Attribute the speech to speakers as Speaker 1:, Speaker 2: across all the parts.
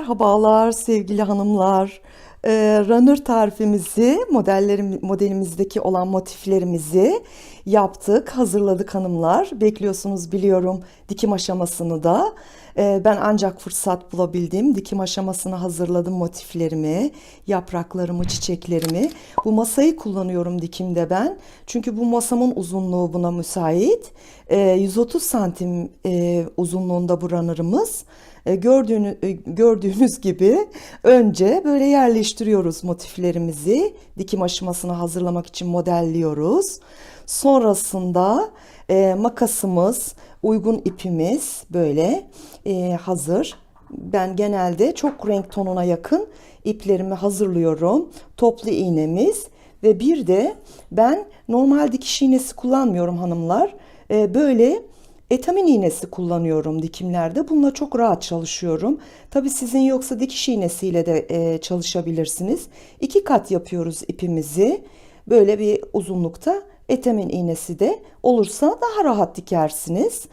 Speaker 1: Merhabalar sevgili hanımlar. Ee, runner tarifimizi, modellerim, modelimizdeki olan motiflerimizi yaptık, hazırladık hanımlar. Bekliyorsunuz biliyorum dikim aşamasını da. Ee, ben ancak fırsat bulabildim. Dikim aşamasını hazırladım motiflerimi, yapraklarımı, çiçeklerimi. Bu masayı kullanıyorum dikimde ben. Çünkü bu masamın uzunluğu buna müsait. Ee, 130 santim e, uzunluğunda bu runner'ımız. E, gördüğünüz, gördüğünüz gibi önce böyle yerleştiriyoruz motiflerimizi. Dikim aşamasını hazırlamak için modelliyoruz. Sonrasında e, makasımız, uygun ipimiz böyle e, hazır. Ben genelde çok renk tonuna yakın iplerimi hazırlıyorum. Toplu iğnemiz ve bir de ben normal dikiş iğnesi kullanmıyorum hanımlar. E, böyle etamin iğnesi kullanıyorum dikimlerde. Bununla çok rahat çalışıyorum. Tabii sizin yoksa dikiş iğnesiyle de e, çalışabilirsiniz. İki kat yapıyoruz ipimizi. Böyle bir uzunlukta etamin iğnesi de olursa daha rahat dikersiniz.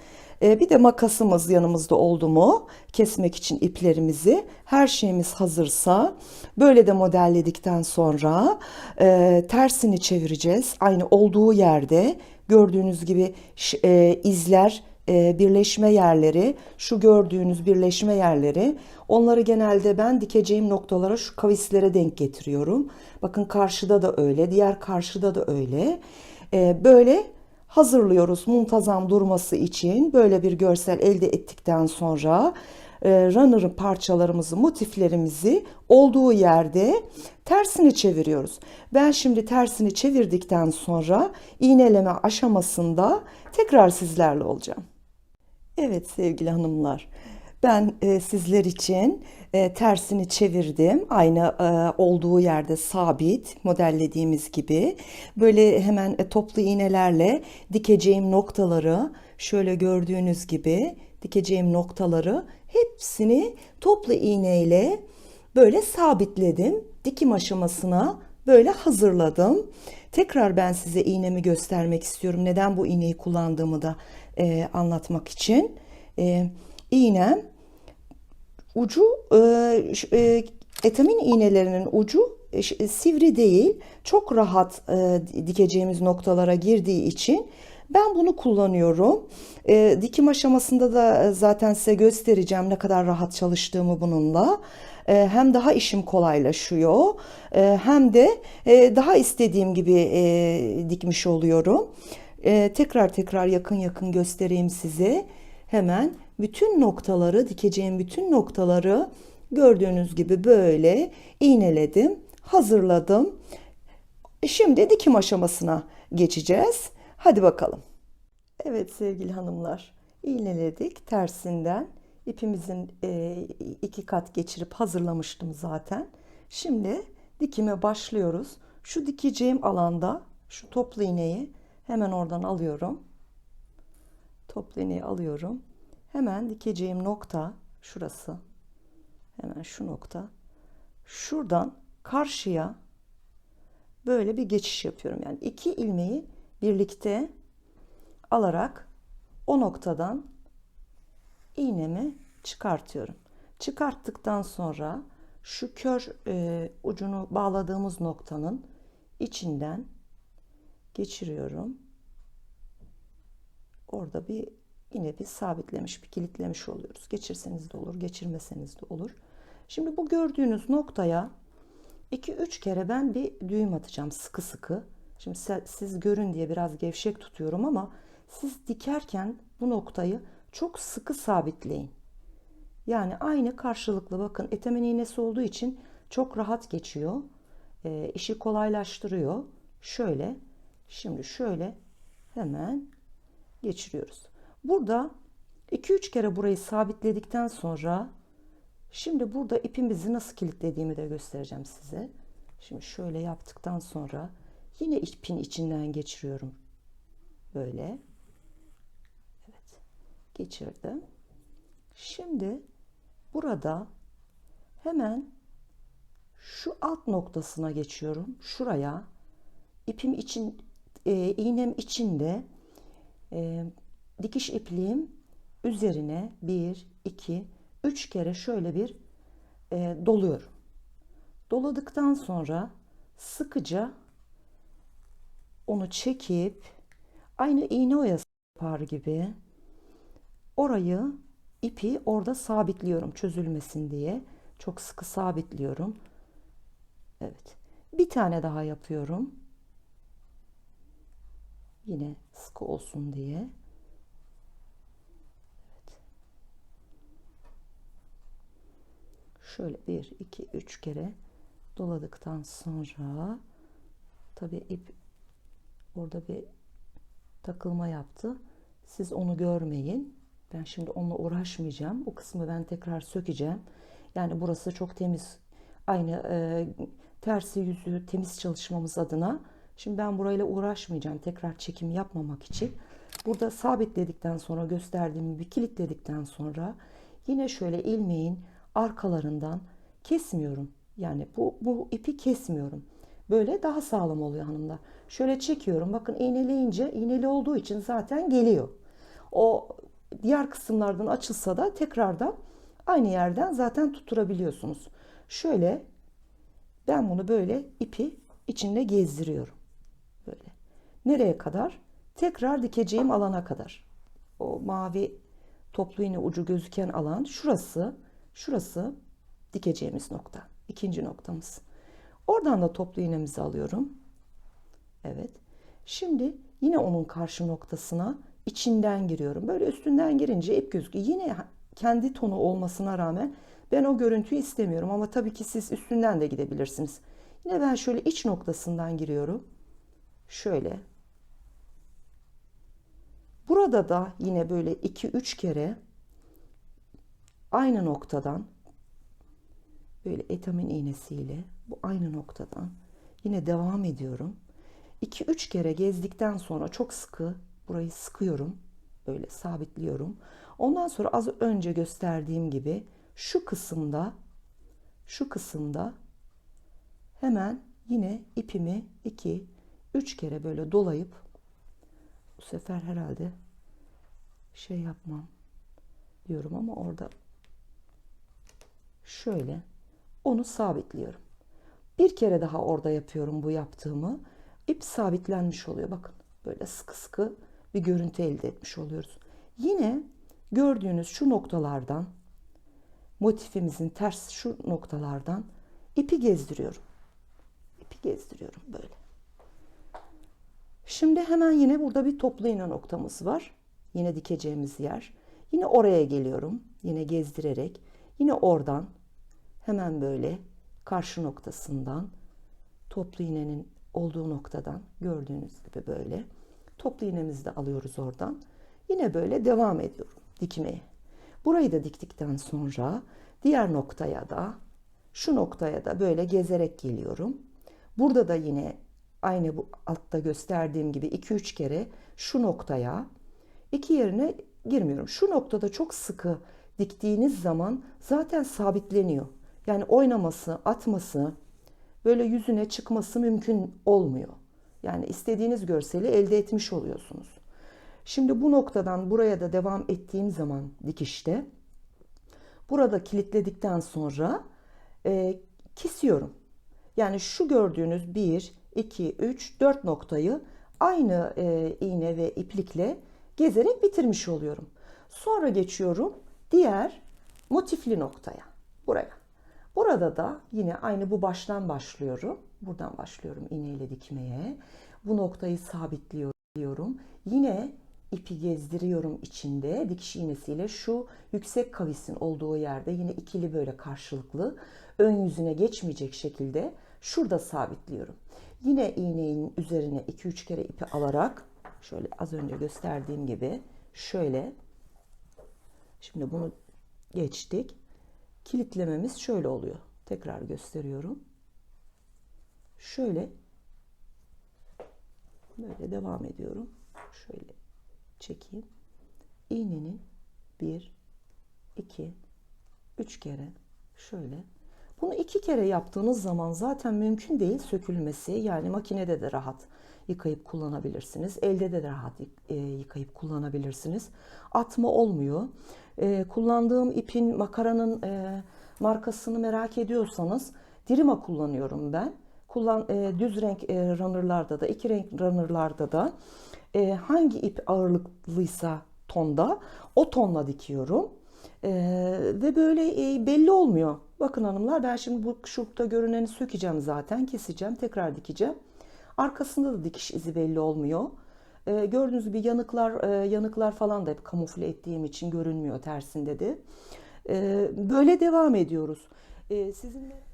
Speaker 1: E, bir de makasımız yanımızda oldu mu kesmek için iplerimizi her şeyimiz hazırsa böyle de modelledikten sonra e, tersini çevireceğiz. Aynı olduğu yerde gördüğünüz gibi e, izler e, birleşme yerleri, şu gördüğünüz birleşme yerleri, onları genelde ben dikeceğim noktalara şu kavislere denk getiriyorum. Bakın karşıda da öyle, diğer karşıda da öyle. E, böyle hazırlıyoruz muntazam durması için. Böyle bir görsel elde ettikten sonra e, runner'ın parçalarımızı, motiflerimizi olduğu yerde tersini çeviriyoruz. Ben şimdi tersini çevirdikten sonra iğneleme aşamasında tekrar sizlerle olacağım. Evet sevgili hanımlar, ben e, sizler için e, tersini çevirdim. Aynı e, olduğu yerde sabit modellediğimiz gibi. Böyle hemen e, toplu iğnelerle dikeceğim noktaları şöyle gördüğünüz gibi dikeceğim noktaları hepsini toplu iğneyle böyle sabitledim. Dikim aşamasına böyle hazırladım. Tekrar ben size iğnemi göstermek istiyorum. Neden bu iğneyi kullandığımı da e, anlatmak için. E, iğnem ucu e, e, etamin iğnelerinin ucu e, sivri değil. Çok rahat e, dikeceğimiz noktalara girdiği için ben bunu kullanıyorum. E, dikim aşamasında da zaten size göstereceğim ne kadar rahat çalıştığımı bununla. E, hem daha işim kolaylaşıyor e, hem de e, daha istediğim gibi e, dikmiş oluyorum. E, tekrar tekrar yakın yakın göstereyim size. Hemen bütün noktaları dikeceğim bütün noktaları gördüğünüz gibi böyle iğneledim, hazırladım. Şimdi dikim aşamasına geçeceğiz. Hadi bakalım. Evet sevgili hanımlar, iğneledik tersinden. ipimizin e, iki kat geçirip hazırlamıştım zaten. Şimdi dikime başlıyoruz. Şu dikeceğim alanda şu toplu iğneyi hemen oradan alıyorum. Toplu iğneyi alıyorum. Hemen dikeceğim nokta şurası. Hemen şu nokta. Şuradan karşıya böyle bir geçiş yapıyorum. Yani iki ilmeği birlikte alarak o noktadan iğnemi çıkartıyorum. Çıkarttıktan sonra şu kör e, ucunu bağladığımız noktanın içinden geçiriyorum. Orada bir yine bir sabitlemiş, bir kilitlemiş oluyoruz. Geçirseniz de olur, geçirmeseniz de olur. Şimdi bu gördüğünüz noktaya 2-3 kere ben bir düğüm atacağım sıkı sıkı. Şimdi siz görün diye biraz gevşek tutuyorum ama siz dikerken bu noktayı çok sıkı sabitleyin. Yani aynı karşılıklı bakın etemen iğnesi olduğu için çok rahat geçiyor. E, işi kolaylaştırıyor. Şöyle şimdi şöyle hemen geçiriyoruz. Burada 2-3 kere burayı sabitledikten sonra şimdi burada ipimizi nasıl kilitlediğimi de göstereceğim size. Şimdi şöyle yaptıktan sonra yine ipin içinden geçiriyorum. Böyle. Evet. Geçirdim. Şimdi burada hemen şu alt noktasına geçiyorum. Şuraya ipim için e, iğnem içinde e, dikiş ipliğim üzerine 1, 2, 3 kere şöyle bir e, doluyorum. Doladıktan sonra sıkıca onu çekip aynı iğne oyası yapar gibi orayı ipi orada sabitliyorum çözülmesin diye. Çok sıkı sabitliyorum. Evet. Bir tane daha yapıyorum. Yine sıkı olsun diye. Şöyle bir, iki, üç kere doladıktan sonra tabii ip orada bir takılma yaptı. Siz onu görmeyin. Ben şimdi onunla uğraşmayacağım. O kısmı ben tekrar sökeceğim. Yani burası çok temiz. Aynı e, tersi yüzü temiz çalışmamız adına. Şimdi ben burayla uğraşmayacağım. Tekrar çekim yapmamak için. Burada sabitledikten sonra gösterdiğim bir kilitledikten sonra yine şöyle ilmeğin arkalarından kesmiyorum. Yani bu, bu ipi kesmiyorum. Böyle daha sağlam oluyor hanımlar. Şöyle çekiyorum. Bakın iğneleyince iğneli olduğu için zaten geliyor. O diğer kısımlardan açılsa da tekrardan aynı yerden zaten tutturabiliyorsunuz. Şöyle ben bunu böyle ipi içinde gezdiriyorum. Böyle. Nereye kadar? Tekrar dikeceğim alana kadar. O mavi toplu iğne ucu gözüken alan şurası. Şurası dikeceğimiz nokta. İkinci noktamız. Oradan da toplu iğnemizi alıyorum. Evet. Şimdi yine onun karşı noktasına içinden giriyorum. Böyle üstünden girince ip gözüküyor. Yine kendi tonu olmasına rağmen ben o görüntüyü istemiyorum ama tabii ki siz üstünden de gidebilirsiniz. Yine ben şöyle iç noktasından giriyorum. Şöyle. Burada da yine böyle 2-3 kere aynı noktadan böyle etamin iğnesiyle bu aynı noktadan yine devam ediyorum. 2-3 kere gezdikten sonra çok sıkı burayı sıkıyorum. Böyle sabitliyorum. Ondan sonra az önce gösterdiğim gibi şu kısımda şu kısımda hemen yine ipimi 2 3 kere böyle dolayıp bu sefer herhalde şey yapmam diyorum ama orada şöyle onu sabitliyorum. Bir kere daha orada yapıyorum bu yaptığımı. İp sabitlenmiş oluyor. Bakın böyle sıkı sıkı bir görüntü elde etmiş oluyoruz. Yine gördüğünüz şu noktalardan motifimizin ters şu noktalardan ipi gezdiriyorum. İpi gezdiriyorum böyle. Şimdi hemen yine burada bir toplu iğne noktamız var. Yine dikeceğimiz yer. Yine oraya geliyorum. Yine gezdirerek. Yine oradan hemen böyle karşı noktasından toplu iğnenin olduğu noktadan gördüğünüz gibi böyle toplu iğnemizi de alıyoruz oradan. Yine böyle devam ediyorum dikmeye. Burayı da diktikten sonra diğer noktaya da şu noktaya da böyle gezerek geliyorum. Burada da yine aynı bu altta gösterdiğim gibi 2-3 kere şu noktaya iki yerine girmiyorum. Şu noktada çok sıkı diktiğiniz zaman zaten sabitleniyor. Yani oynaması, atması, böyle yüzüne çıkması mümkün olmuyor. Yani istediğiniz görseli elde etmiş oluyorsunuz. Şimdi bu noktadan buraya da devam ettiğim zaman dikişte burada kilitledikten sonra e, kesiyorum. Yani şu gördüğünüz 1, 2, 3, 4 noktayı aynı e, iğne ve iplikle gezerek bitirmiş oluyorum. Sonra geçiyorum diğer motifli noktaya. Buraya. Burada da yine aynı bu baştan başlıyorum. Buradan başlıyorum iğneyle dikmeye. Bu noktayı sabitliyorum. Yine ipi gezdiriyorum içinde dikiş iğnesiyle şu yüksek kavisin olduğu yerde yine ikili böyle karşılıklı ön yüzüne geçmeyecek şekilde şurada sabitliyorum. Yine iğnenin üzerine 2-3 kere ipi alarak şöyle az önce gösterdiğim gibi şöyle şimdi bunu geçtik. Kilitlememiz şöyle oluyor. Tekrar gösteriyorum. Şöyle böyle devam ediyorum. Şöyle çekeyim. İğnenin bir, iki, üç kere şöyle. Bunu iki kere yaptığınız zaman zaten mümkün değil sökülmesi. Yani makinede de rahat yıkayıp kullanabilirsiniz. Elde de rahat e, yıkayıp kullanabilirsiniz. Atma olmuyor. E, kullandığım ipin makaranın e, Markasını merak ediyorsanız Dirima kullanıyorum ben. Kullan düz renk e, runner'larda da, iki renk runner'larda da hangi ip ağırlıklıysa tonda o tonla dikiyorum. E, ve böyle e, belli olmuyor. Bakın hanımlar ben şimdi bu şurupta görüneni sökeceğim zaten. Keseceğim, tekrar dikeceğim. Arkasında da dikiş izi belli olmuyor. E, gördüğünüz gibi yanıklar e, yanıklar falan da hep kamufle ettiğim için görünmüyor tersinde de. E, böyle devam ediyoruz. E, sizinle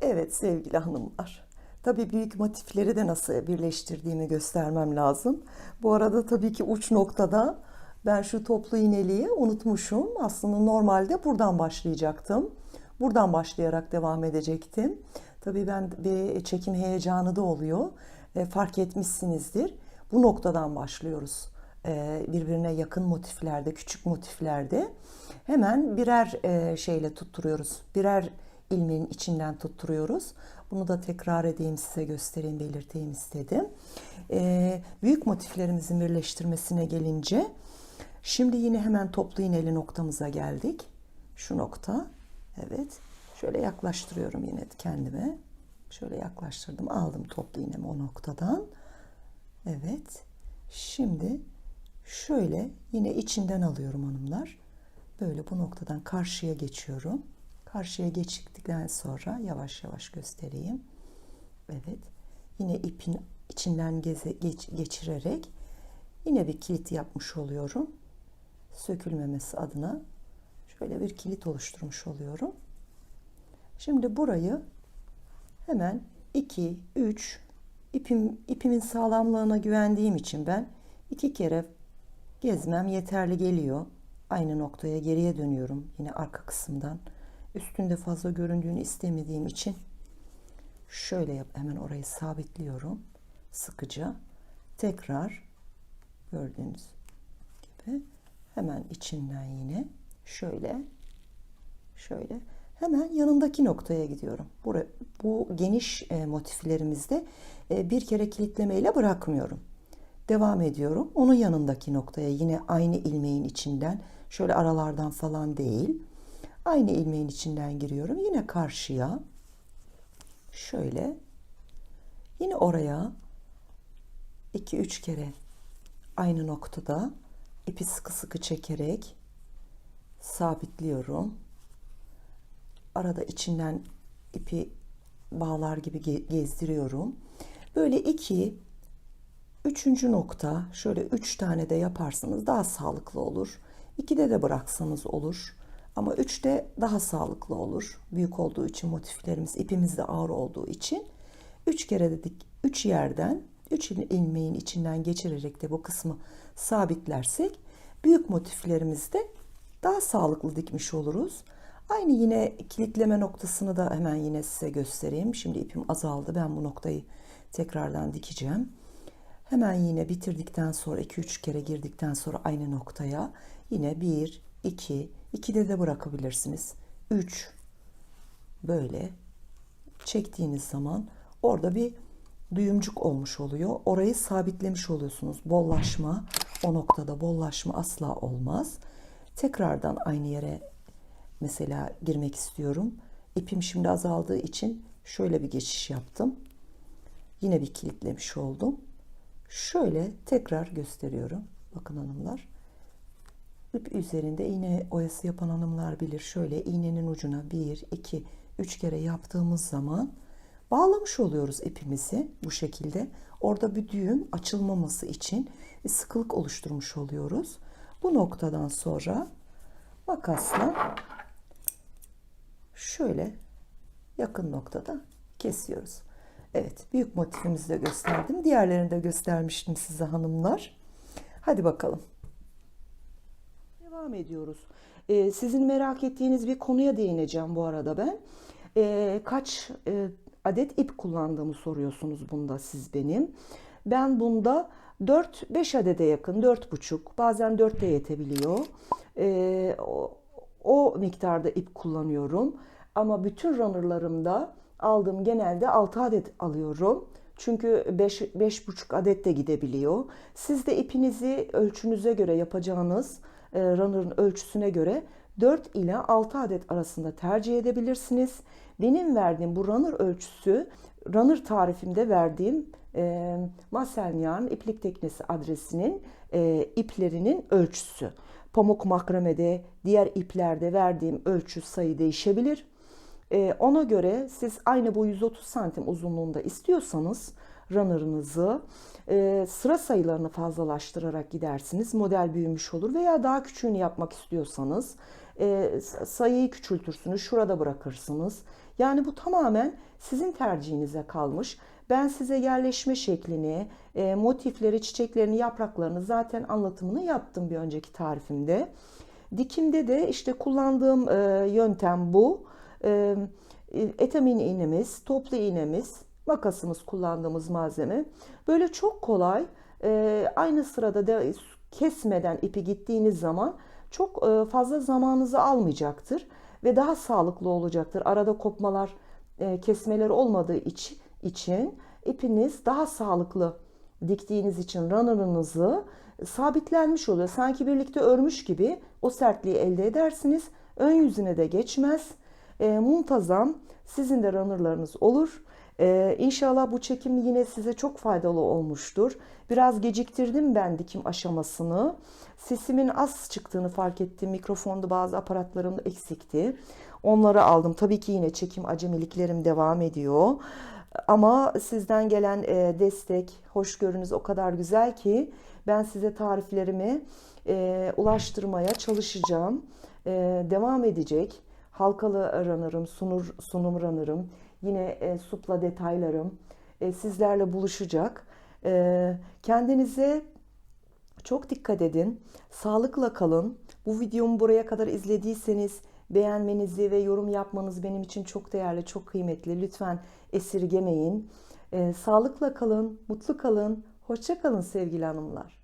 Speaker 1: Evet sevgili hanımlar. Tabii büyük motifleri de nasıl birleştirdiğimi göstermem lazım. Bu arada tabii ki uç noktada ben şu toplu iğneliği unutmuşum. Aslında normalde buradan başlayacaktım. Buradan başlayarak devam edecektim. Tabii ben bir çekim heyecanı da oluyor. E, fark etmişsinizdir. Bu noktadan başlıyoruz. E, birbirine yakın motiflerde, küçük motiflerde hemen birer e, şeyle tutturuyoruz. Birer ilmeğin içinden tutturuyoruz. Bunu da tekrar edeyim size göstereyim, belirteyim istedim. Ee, büyük motiflerimizin birleştirmesine gelince şimdi yine hemen toplu iğneli noktamıza geldik. Şu nokta. Evet. Şöyle yaklaştırıyorum yine kendime. Şöyle yaklaştırdım. Aldım toplu iğnemi o noktadan. Evet. Şimdi şöyle yine içinden alıyorum hanımlar. Böyle bu noktadan karşıya geçiyorum. Karşıya geçtikten sonra yavaş yavaş göstereyim. Evet. Yine ipin içinden geze, geç, geçirerek yine bir kilit yapmış oluyorum. Sökülmemesi adına şöyle bir kilit oluşturmuş oluyorum. Şimdi burayı hemen 2 3 ipim ipimin sağlamlığına güvendiğim için ben iki kere gezmem yeterli geliyor. Aynı noktaya geriye dönüyorum yine arka kısımdan üstünde fazla göründüğünü istemediğim için şöyle yap hemen orayı sabitliyorum sıkıca tekrar gördüğünüz gibi hemen içinden yine şöyle şöyle hemen yanındaki noktaya gidiyorum. Bu, bu geniş e, motiflerimizde e, bir kere kilitlemeyle bırakmıyorum. Devam ediyorum. Onun yanındaki noktaya yine aynı ilmeğin içinden şöyle aralardan falan değil Aynı ilmeğin içinden giriyorum. Yine karşıya. Şöyle. Yine oraya 2-3 kere aynı noktada ipi sıkı sıkı çekerek sabitliyorum. Arada içinden ipi bağlar gibi gezdiriyorum. Böyle iki, üçüncü nokta şöyle üç tane de yaparsanız daha sağlıklı olur. İkide de bıraksanız olur. Ama 3'te daha sağlıklı olur. Büyük olduğu için motiflerimiz, ipimiz de ağır olduğu için. 3 kere dedik 3 yerden 3 ilmeğin içinden geçirerek de bu kısmı sabitlersek büyük motiflerimizde daha sağlıklı dikmiş oluruz. Aynı yine kilitleme noktasını da hemen yine size göstereyim. Şimdi ipim azaldı. Ben bu noktayı tekrardan dikeceğim. Hemen yine bitirdikten sonra 2-3 kere girdikten sonra aynı noktaya yine 1, 2, 2'de de bırakabilirsiniz. 3 böyle çektiğiniz zaman orada bir duyumcuk olmuş oluyor. Orayı sabitlemiş oluyorsunuz. Bollaşma o noktada bollaşma asla olmaz. Tekrardan aynı yere mesela girmek istiyorum. İpim şimdi azaldığı için şöyle bir geçiş yaptım. Yine bir kilitlemiş oldum. Şöyle tekrar gösteriyorum. Bakın hanımlar. İp üzerinde iğne oyası yapan hanımlar bilir. Şöyle iğnenin ucuna 1, 2, 3 kere yaptığımız zaman bağlamış oluyoruz ipimizi bu şekilde. Orada bir düğüm açılmaması için bir sıkılık oluşturmuş oluyoruz. Bu noktadan sonra makasla şöyle yakın noktada kesiyoruz. Evet büyük motifimizi de gösterdim. Diğerlerini de göstermiştim size hanımlar. Hadi bakalım. Devam ediyoruz. Ee, sizin merak ettiğiniz bir konuya değineceğim bu arada ben. Ee, kaç e, adet ip kullandığımı soruyorsunuz bunda siz benim. Ben bunda 4-5 adede yakın, 4,5 bazen 4 de yetebiliyor. Ee, o, o miktarda ip kullanıyorum. Ama bütün runnerlarımda aldığım genelde 6 adet alıyorum. Çünkü 5 5,5 adet de gidebiliyor. Siz de ipinizi ölçünüze göre yapacağınız e, runner'ın ölçüsüne göre 4 ile 6 adet arasında tercih edebilirsiniz. Benim verdiğim bu runner ölçüsü, runner tarifimde verdiğim e, Masel Yarn iplik teknesi adresinin e, iplerinin ölçüsü. Pamuk makramede, diğer iplerde verdiğim ölçü sayı değişebilir. E, ona göre siz aynı bu 130 santim uzunluğunda istiyorsanız runner'ınızı e, sıra sayılarını fazlalaştırarak gidersiniz. Model büyümüş olur veya daha küçüğünü yapmak istiyorsanız e, sayıyı küçültürsünüz. Şurada bırakırsınız. Yani bu tamamen sizin tercihinize kalmış. Ben size yerleşme şeklini, e, motifleri, çiçeklerini, yapraklarını zaten anlatımını yaptım bir önceki tarifimde. Dikimde de işte kullandığım e, yöntem bu. E, etamin iğnemiz, toplu iğnemiz, makasımız kullandığımız malzeme. Böyle çok kolay e, aynı sırada da kesmeden ipi gittiğiniz zaman çok e, fazla zamanınızı almayacaktır ve daha sağlıklı olacaktır. Arada kopmalar, e, kesmeler olmadığı için, ipiniz daha sağlıklı diktiğiniz için runner'ınızı sabitlenmiş oluyor. Sanki birlikte örmüş gibi o sertliği elde edersiniz. Ön yüzüne de geçmez. E, muntazam sizin de runner'larınız olur. Ee, inşallah bu çekim yine size çok faydalı olmuştur. Biraz geciktirdim ben dikim aşamasını. Sesimin az çıktığını fark ettim. Mikrofonda bazı aparatlarım eksikti. Onları aldım. Tabii ki yine çekim acemiliklerim devam ediyor. Ama sizden gelen e, destek, hoşgörünüz o kadar güzel ki ben size tariflerimi e, ulaştırmaya çalışacağım. E, devam edecek. Halkalı runner'ım, sunur, sunum runner'ım, yine e, supla detaylarım e, sizlerle buluşacak. E, kendinize çok dikkat edin. Sağlıkla kalın. Bu videomu buraya kadar izlediyseniz beğenmenizi ve yorum yapmanız benim için çok değerli, çok kıymetli. Lütfen esirgemeyin. E, sağlıkla kalın, mutlu kalın. Hoşça kalın sevgili hanımlar.